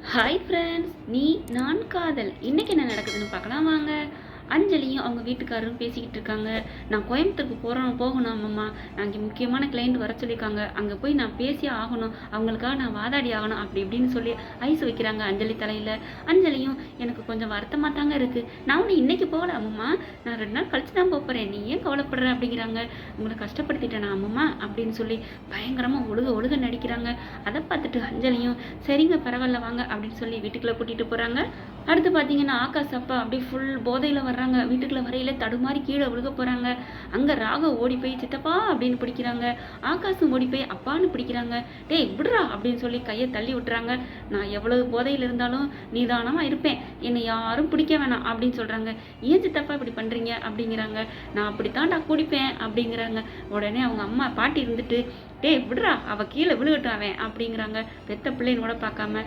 Hi friends நீ நான் காதல். இன்னைக்கு என்ன நடக்குதுன்னு பார்க்கலாம் வாங்க. அஞ்சலியும் அவங்க வீட்டுக்காரரும் பேசிக்கிட்டு இருக்காங்க. நான் கோயம்புத்தூருக்கு போகிறோம் போகணும் அம்மம்மா நான் இங்கே முக்கியமான கிளைண்ட் வர சொல்லியிருக்காங்க. அங்கே போய் நான் பேசி ஆகணும். அவங்களுக்காக நான் வாதாடி ஆகணும் அப்படி இப்படின்னு சொல்லி ஐஸ் வைக்கிறாங்க அஞ்சலி தலையில். அஞ்சலியும் எனக்கு கொஞ்சம் வருத்தமாக தாங்க இருக்குது நான் ஒன்று இன்னைக்கு போகல அம்மம்மா நான் ரெண்டு நாள் கழிச்சு தான் போகிறேன் நீ ஏன் கவலைப்படுற? அப்படிங்கிறாங்க. உங்களை கஷ்டப்படுத்திட்டேனா அம்மம்மா அப்படின்னு சொல்லி பயங்கரமாக ஒழுக ஒழுக நடிக்கிறாங்க. அதை பார்த்துட்டு அஞ்சலியும் சரிங்க பரவாயில்ல வாங்க. அப்படின்னு சொல்லி வீட்டுக்குள்ளே கூட்டிகிட்டு போகிறாங்க அடுத்து பார்த்தீங்கன்னா ஆகாஷ் அப்பா அப்படியே ஃபுல் போதையில் வர வர்றாங்க வீட்டுக்குள்ளே வரையில தடுமாறி கீழே விழுக போகிறாங்க அங்கே ராக ஓடி போய் சித்தப்பா அப்படின்னு பிடிக்கிறாங்க. ஆகாசம் ஓடி போய் அப்பான்னு பிடிக்கிறாங்க. டேய் விடுறா அப்படின்னு சொல்லி கையை தள்ளி விட்டுறாங்க. நான் எவ்வளவு போதையில் இருந்தாலும் நிதானமாக இருப்பேன். என்னை யாரும் பிடிக்க வேணாம் அப்படின்னு சொல்கிறாங்க ஏன் சித்தப்பா இப்படி பண்ணுறீங்க அப்படிங்கிறாங்க. நான் அப்படித்தான்டா குடிப்பேன் அப்படிங்கிறாங்க. உடனே அவங்க அம்மா பாட்டி இருந்துட்டு டேய் விடுறா அவ கீழே விழுகட்டும் அவன் அப்படிங்கிறாங்க. பெத்த பிள்ளைன்னு கூட பார்க்காம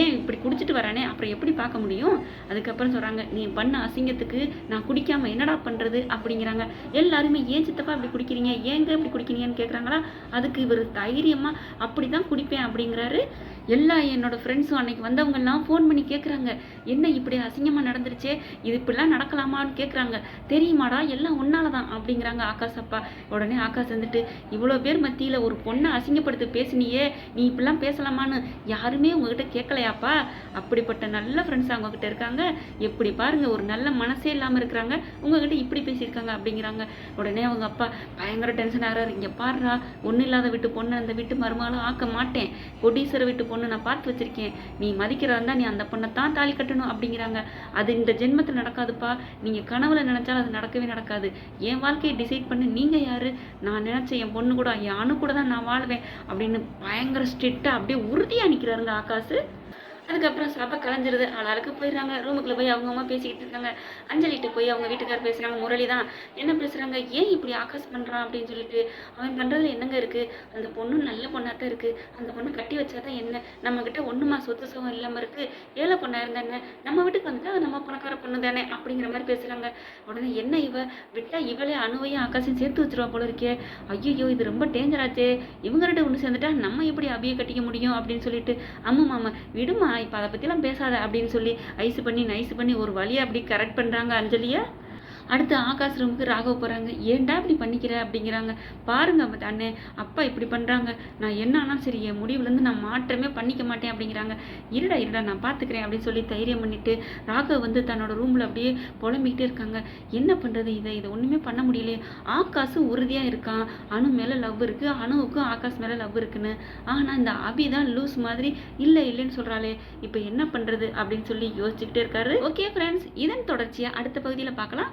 ஏன் இப்படி குடிச்சிட்டு வரானே? அப்புறம் எப்படி பார்க்க முடியும்? அதுக்கப்புறம் சொல்கிறாங்க நீ பண்ண அசிங்கத்துக்கு நான் குடிக்காமல் என்னடா பண்ணுறது அப்படிங்கிறாங்க. எல்லாருமே ஏன் சித்தப்பா இப்படி குடிக்கிறீங்க? ஏங்க இப்படி குடிக்கிறீங்கன்னு கேட்குறாங்களா அதுக்கு இவர் தைரியமாக அப்படி தான் குடிப்பேன் அப்படிங்கிறாரு. எல்லா என்னோட ஃப்ரெண்ட்ஸும் அன்னைக்கு வந்தவங்கெல்லாம் ஃபோன் பண்ணி கேட்குறாங்க என்ன இப்படி அசிங்கமாக நடந்துருச்சே? இது இப்படிலாம் நடக்கலாமான்னு கேட்குறாங்க தெரியுமாடா? எல்லாம் உன்னால தான் அப்படிங்கிறாங்க ஆகாஷ் அப்பா. உடனே ஆகாஷ் வந்துட்டு இவ்வளோ பேர் மத்தியில் ஒரு பொண்ணை அசிங்கப்படுத்தி பேசினியே? நீ இப்படிலாம் பேசலாமான்னு யாருமே உங்ககிட்ட கேட்கலையாப்பா அப்படிப்பட்ட நல்ல ஃப்ரெண்ட்ஸ் அவங்ககிட்ட இருக்காங்க. எப்படி பாருங்க ஒரு நல்ல மனசே இல்லாமல் இருக்கிறாங்க. உங்ககிட்ட இப்படி பேசியிருக்காங்க அப்படிங்கிறாங்க. உடனே அவங்க அப்பா பயங்கர டென்ஷன் ஆகிறாரு. இங்கே பாடுறா ஒன்றும் இல்லாத வீட்டு பொண்ணு அந்த வீட்டு மருமகளும் ஆக்க மாட்டேன். கொடீஸ்வர வீட்டு பொண்ணு நான் பார்த்து வச்சிருக்கேன். நீ மதிக்கிறதா நீ அந்த பொண்ணை தான் தாலி கட்டணும் அப்படிங்கிறாங்க. அது இந்த ஜென்மத்தில் நடக்காதுப்பா. நீங்கள் கனவுல நினச்சாலும் அது நடக்கவே நடக்காது. என் வாழ்க்கையை டிசைட் பண்ணி. நீங்கள் யார்? நான் நினச்ச என் பொண்ணு கூட என் அணு கூட தான் நான் வாழ்வேன் அப்படின்னு பயங்கர ஸ்ட்ரிக்டாக அப்படியே உறுதியாக நிற்கிறாருங்க ஆகாசு அதுக்கப்புறம் சாப்பா கலைஞ்சிருது. ஆளாளுக்கு போயிடுறாங்க. ரூமுக்குள்ள போய் அவங்க அம்மா பேசிக்கிட்டு இருக்காங்க. அஞ்சலிட்டு போய் அவங்க வீட்டுக்காரர் பேசுகிறாங்க முரளி தான் என்ன பேசுகிறாங்க ஏன் இப்படி ஆகாஷ் பண்ணுறான் அப்படின்னு சொல்லிட்டு. அவன் பண்ணுறதுல என்னங்க இருக்குது அந்த பொண்ணு நல்ல பொண்ணாக தான் இருக்குது அந்த பொண்ணு கட்டி வச்சா தான் என்ன? நம்மக்கிட்ட ஒன்றுமா சொத்து சுகம் இல்லாமல் இருக்குது ஏழை பொண்ணாக இருந்தாங்க நம்ம வீட்டுக்கு வந்துட்டு அது நம்ம பணக்கார பொண்ணு தானே? அப்படிங்கிற மாதிரி பேசுகிறாங்க உடனே என்ன இவ? விட்டால் இவளே அணுவையும் ஆகாஷையும் சேர்த்து வச்சிருவா போல இருக்கே. ஐயோ இது ரொம்ப டேஞ்சர் ஆச்சே. இவங்க ரெண்டு ஒன்று சேர்ந்துட்டா நம்ம எப்படி அபியை கட்டிக்க முடியும் அப்படின்னு சொல்லிட்டு அம்மா மாமா விடுமா இப்போ அதை பற்றிலாம் பேசாத அப்படின்னு சொல்லி ஐஸ் பண்ணி நைஸ் பண்ணி ஒரு வழியை அப்படி கரெக்ட் பண்ணுறாங்க அஞ்சலியை? அடுத்து ஆகாஷ் ரூமுக்கு ராகவ் போகிறாங்க ஏன்டா இப்படி பண்ணிக்கிற? அப்படிங்கிறாங்க. பாருங்க அண்ணே அப்பா இப்படி பண்ணுறாங்க நான் என்ன ஆனாலும் சரி என் முடிவுலேருந்து நான் மாற்றமே பண்ணிக்க மாட்டேன் அப்படிங்கிறாங்க. இருடா இருடா நான் பார்த்துக்கிறேன் அப்படின்னு சொல்லி தைரியம் பண்ணிட்டு ராகவ் வந்து தன்னோட ரூமில் அப்படியே புலம்பிக்கிட்டே இருக்காங்க. என்ன பண்ணுறது இதை? இதை ஒன்றுமே பண்ண முடியலையே. ஆகாஷும் உறுதியாக இருக்கான். அணு மேலே லவ் இருக்குது அணுவுக்கும் ஆகாஷ் மேலே லவ் இருக்குன்னு. ஆனால் இந்த அபி தான் லூஸ் மாதிரி இல்லை இல்லைன்னு சொல்கிறாளே இப்போ என்ன பண்ணுறது அப்படின்னு சொல்லி யோசிச்சுக்கிட்டே இருக்காரு. ஓகே ஃப்ரெண்ட்ஸ் இதன் தொடர்ச்சியாக அடுத்த பகுதியில் பார்க்கலாம்.